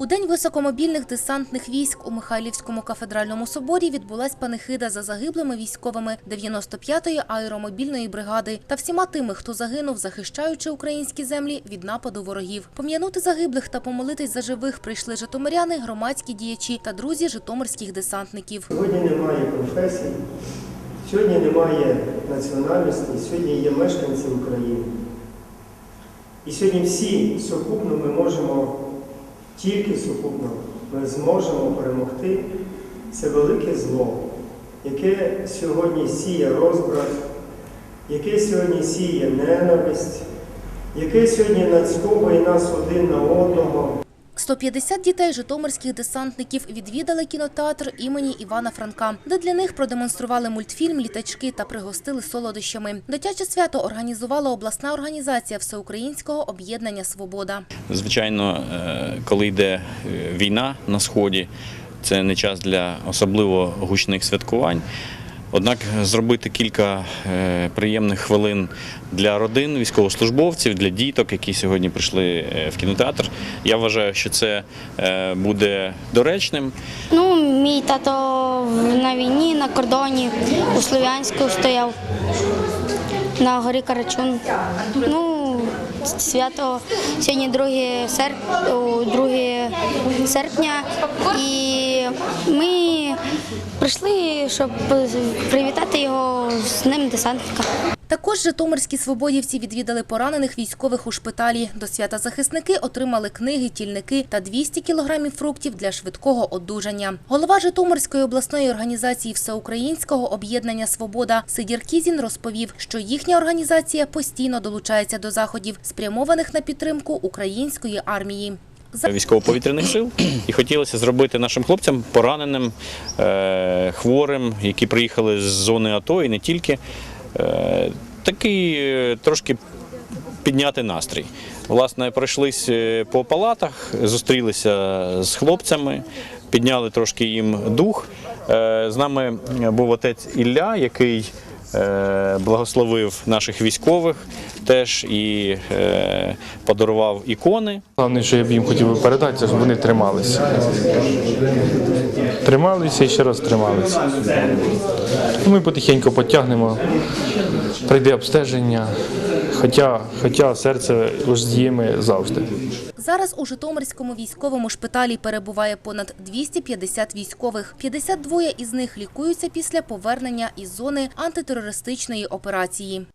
У день високомобільних десантних військ у Михайлівському кафедральному соборі відбулась панихида за загиблими військовими 95-ї аеромобільної бригади та всіма тими, хто загинув, захищаючи українські землі від нападу ворогів. Пом'янути загиблих та помолитись за живих прийшли житомиряни, громадські діячі та друзі житомирських десантників. Сьогодні немає конфесій, сьогодні немає національності, сьогодні є мешканці України. І сьогодні всі сукупно ми можемо, тільки сукупно, ми зможемо перемогти це велике зло, яке сьогодні сіє розбрат, яке сьогодні сіє ненависть, яке сьогодні нацьковує нас один на одного. 150 дітей житомирських десантників відвідали кінотеатр імені Івана Франка, де для них продемонстрували мультфільм Літачки та пригостили солодощами. Дитяче свято організувала обласна організація Всеукраїнського об'єднання Свобода. Звичайно, е, коли йде е, війна на сході, це не час для особливо гучних святкувань. Однак зробити кілька е, приємних хвилин для родин, військовослужбовців, для діток, які сьогодні прийшли е, в кінотеатр, я вважаю, що це е, буде доречним. Ну, мій тато на війні на кордоні у Слов'янську стояв на горі Карачун. Ну, свято сьогодні 2, сер... 2 серпня. І ми прийшли, щоб привітати його з ним десантника. Також житомирські свободівці відвідали поранених військових у шпиталі. До свята захисники отримали книги, тільники та 200 кілограмів фруктів для швидкого одужання. Голова Житомирської обласної організації Всеукраїнського об'єднання Свобода Сидір Кізін розповів, що їхня організація постійно долучається до заходів, спрямованих на підтримку української армії. Військово-повітряних сил, і хотілося зробити нашим хлопцям пораненим, е, хворим, які приїхали з зони АТО і не тільки. Е, Такий е, трошки підняти настрій. Власне, пройшлись е, по палатах, зустрілися з хлопцями, підняли трошки їм дух. З нами був отець Ілля, який благословив наших військових теж і е, подарував ікони. Головне, що я б їм хотів передати, це щоб вони трималися. Трималися і ще раз трималися. Ну, Ми потихеньку потягнемо, прийде обстеження, хоча, хоча серце ними завжди. Зараз у Житомирському військовому шпиталі перебуває понад 250 військових. 52 із них лікуються після повернення із зони антитерористичної операції.